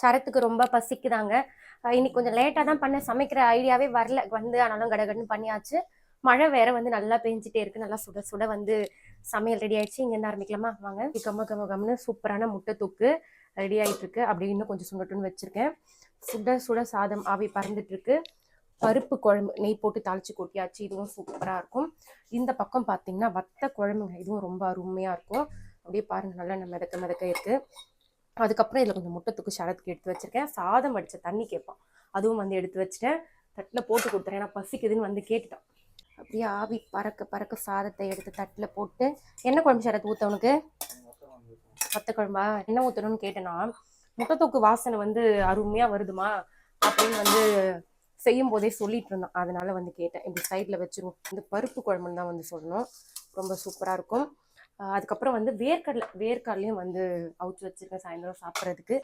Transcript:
சரத்துக்கு ரொம்ப பசிக்குதாங்க. இன்னைக்கு கொஞ்சம் லேட்டாக தான் பண்ண சமைக்கிற ஐடியாவே வரல. வந்து ஆனாலும் கடகடன்னு பண்ணியாச்சு. மழை வேற வந்து நல்லா பெஞ்சிட்டே இருக்கு. நல்லா சுட சுட வந்து சமையல் ரெடி ஆயிடுச்சு. இங்க இருந்து ஆரம்பிக்கலாமா? வாங்க. கம்ம கம்ம கம்னு சூப்பரான முட்டை தூக்கு ரெடி ஆகிட்டு இருக்கு. அப்படி இன்னும் கொஞ்சம் சுண்டட்டுன்னு வச்சிருக்கேன். சுட சுட சாதம் ஆவி பறந்துட்டு இருக்கு. பருப்பு குழம்பு நெய் போட்டு தாளிச்சு கொட்டியாச்சு. இதுவும் சூப்பராக இருக்கும். இந்த பக்கம் பார்த்தீங்கன்னா வத்த குழம்புங்க. இதுவும் ரொம்ப அருமையாக இருக்கும். அப்படியே பாருங்க. நல்லா நம்ம மிதக்க மிதக்க இருக்குது அதுக்கப்புறம் இதில் கொஞ்சம் முட்டைத்துக்கு சரத்துக்கு எடுத்து வச்சிருக்கேன். சாதம் அடித்த தண்ணி கேட்பான். அதுவும் வந்து எடுத்து வச்சிட்டேன். தட்டில் போட்டு கொடுத்துறேன். ஏன்னா பசிக்குதுன்னு வந்து கேட்டுட்டான். அப்படியே ஆவி பறக்க பறக்க சாதத்தை எடுத்து தட்டில் போட்டு என்ன குழம்பு சரத்து ஊற்றவனுக்கு உனக்கு? வத்த குழம்பா? என்ன ஊற்றணும்னு கேட்டேன்னா முட்டைத்தொக்கு வாசனை வந்து அருமையாக வருதுமா? அப்படின்னு வந்து செய்யும் போதே சொல்லிட்டு இருந்தோம் அதனால வந்து கேட்டேன். இப்படி சைடில் வச்சிருவோம். இந்த பருப்பு குழம்புன்னு தான் வந்து சொல்லணும். ரொம்ப சூப்பராக இருக்கும். அதுக்கப்புறம் வந்து வேர்க்கடலை வேர்க்கடலையும் வந்து அவுச்சு வச்சிருக்கேன் சாயந்தரம் சாப்பிட்றதுக்கு.